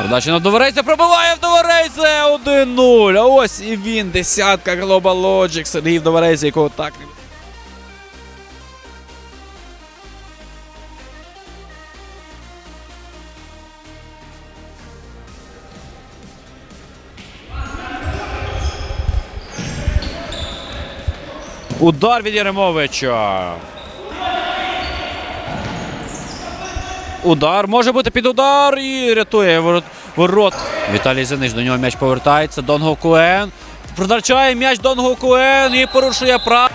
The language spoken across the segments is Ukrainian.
Передача на Доворейця пробиває в Доворейце 1-0. А ось і він, десятка Global Logic. Сергій Доворейця, якого так не Удар від Яремовича. Удар може бути під удар і рятує ворот. Віталій Зинич до нього м'яч повертається. Донго Куен. Продачає м'яч Донго Куен і порушує право.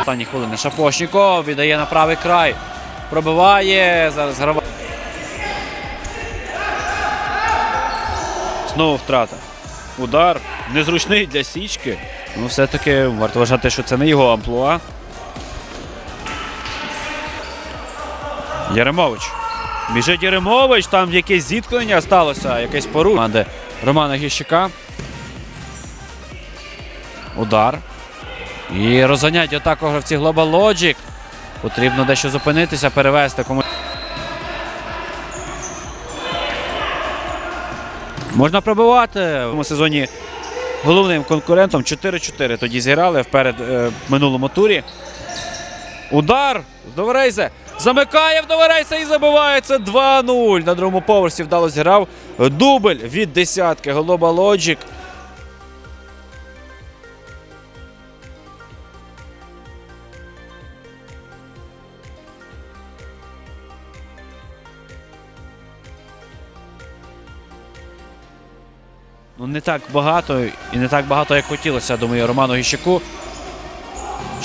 Останні хвилини. Шапошніков віддає на правий край. Пробиває. Зараз грава. Знову втрата. Удар незручний для січки. Ну, все-таки варто вважати, що це не його амплуа. Яремович. Біжить Яремович, там якесь зіткнення сталося, якесь порушення. Команди Романа Гіщика. Удар. І розганять атаку гравці Global Logic. Потрібно дещо зупинитися, перевести комусь. Можна пробивати в цьому сезоні головним конкурентом 4-4 тоді зіграли вперед е, минулому турі. Удар з Доверейзе. Замикає в Доверейса і забивається 2-0. На другому поверсі вдало зіграв дубль від десятки. Голоба Logic. Ну, не так багато і не так багато, як хотілося, думаю, Роману Гіщаку.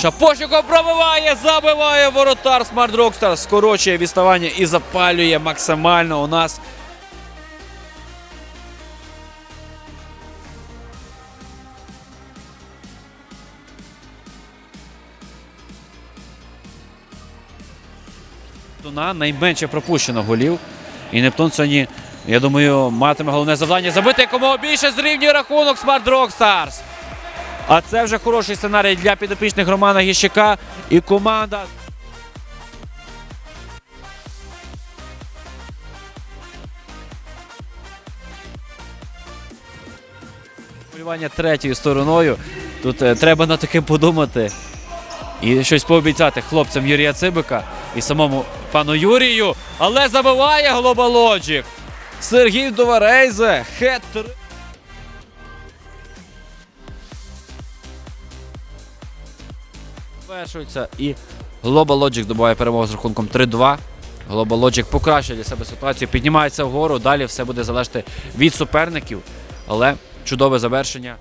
Шапошников пробиває, забиває воротар Смарт Рокстар, скорочує відставання і запалює максимально у нас. Найменше пропущено голів. І Нептун сьогодні, я думаю, матиме головне завдання забити якомога більше зрівнює рахунок Smart Rockstars. А це вже хороший сценарій для підопічних Романа Гіщика і команда. Полювання третьою стороною. Тут е, треба над таким подумати і щось пообіцяти хлопцям Юрія Цибика і самому пану Юрію. Але забиває Logic. Сергій Доварейзе. Хет-трик. Завершується і Global Logic добуває перемогу з рахунком 3-2. Global Logic покращує для себе ситуацію, піднімається вгору. Далі все буде залежати від суперників. Але чудове завершення.